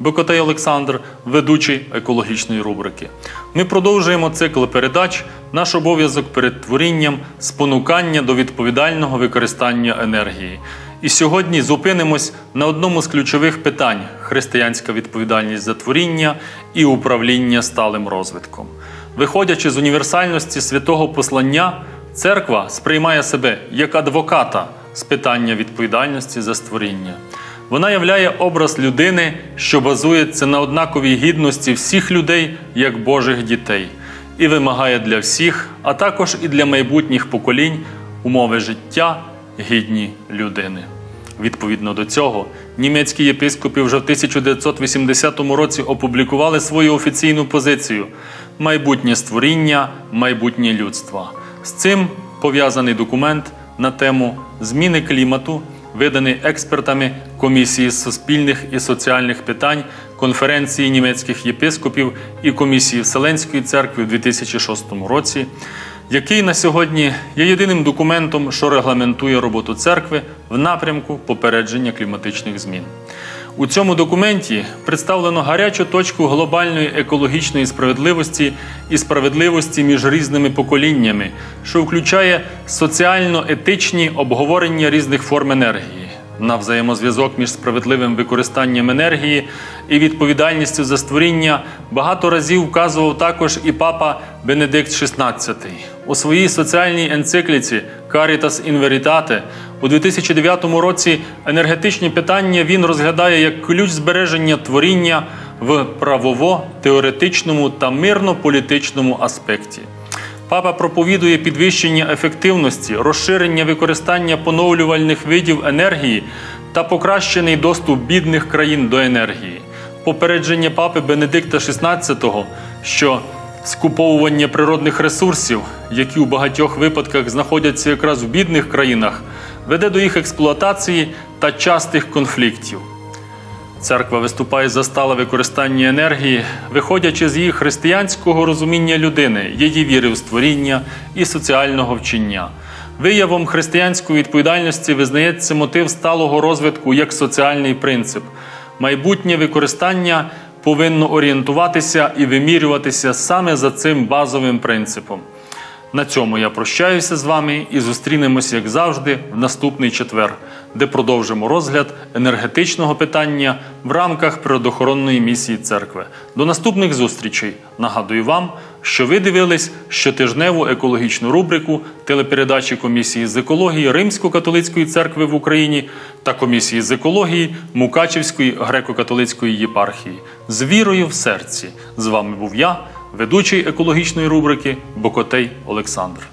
Бекотей Олександр, ведучий екологічної рубрики. Ми продовжуємо цикл передач наш обов'язок перед творінням спонукання до відповідального використання енергії. І сьогодні зупинимось на одному з ключових питань християнська відповідальність за творіння і управління сталим розвитком. Виходячи з універсальності святого послання, церква сприймає себе як адвоката з питання відповідальності за створіння. Вона являє образ людини, що базується на однаковій гідності всіх людей як Божих дітей, і вимагає для всіх, а також і для майбутніх поколінь умови життя гідні людини. Відповідно до цього, німецькі єпископи вже в 1980 році опублікували свою офіційну позицію майбутнє створіння, майбутнє людства. З цим пов'язаний документ на тему зміни клімату виданий експертами Комісії суспільних і соціальних питань конференції німецьких єпископів і комісії Вселенської церкви в 2006 році, який на сьогодні є єдиним документом, що регламентує роботу церкви в напрямку попередження кліматичних змін. У цьому документі представлено гарячу точку глобальної екологічної справедливості і справедливості між різними поколіннями, що включає соціально-етичні обговорення різних форм енергії. На взаємозв'язок між справедливим використанням енергії і відповідальністю за створіння багато разів вказував також і папа Бенедикт XVI. У своїй соціальній енцикліці Caritas in Veritate у 2009 році енергетичні питання він розглядає як ключ збереження творіння в правово-теоретичному та мирно-політичному аспекті. Папа проповідує підвищення ефективності, розширення використання поновлювальних видів енергії та покращений доступ бідних країн до енергії. Попередження папи Бенедикта XVI, що скуповування природних ресурсів, які у багатьох випадках знаходяться якраз в бідних країнах, веде до їх експлуатації та частих конфліктів. Церква виступає за стале використання енергії, виходячи з її християнського розуміння людини, її віри в створіння і соціального вчення. Виявом християнської відповідальності визнається мотив сталого розвитку як соціальний принцип. Майбутнє використання повинно орієнтуватися і вимірюватися саме за цим базовим принципом. На цьому я прощаюся з вами і зустрінемось, як завжди, в наступний четвер, де продовжимо розгляд енергетичного питання в рамках природоохоронної місії церкви. До наступних зустрічей. Нагадую вам, що ви дивились щотижневу екологічну рубрику телепередачі комісії з екології Римсько-католицької церкви в Україні та комісії з екології Мукачівської греко-католицької єпархії. З вірою в серці. З вами був я ведучий екологічної рубрики Бокотей Олександр.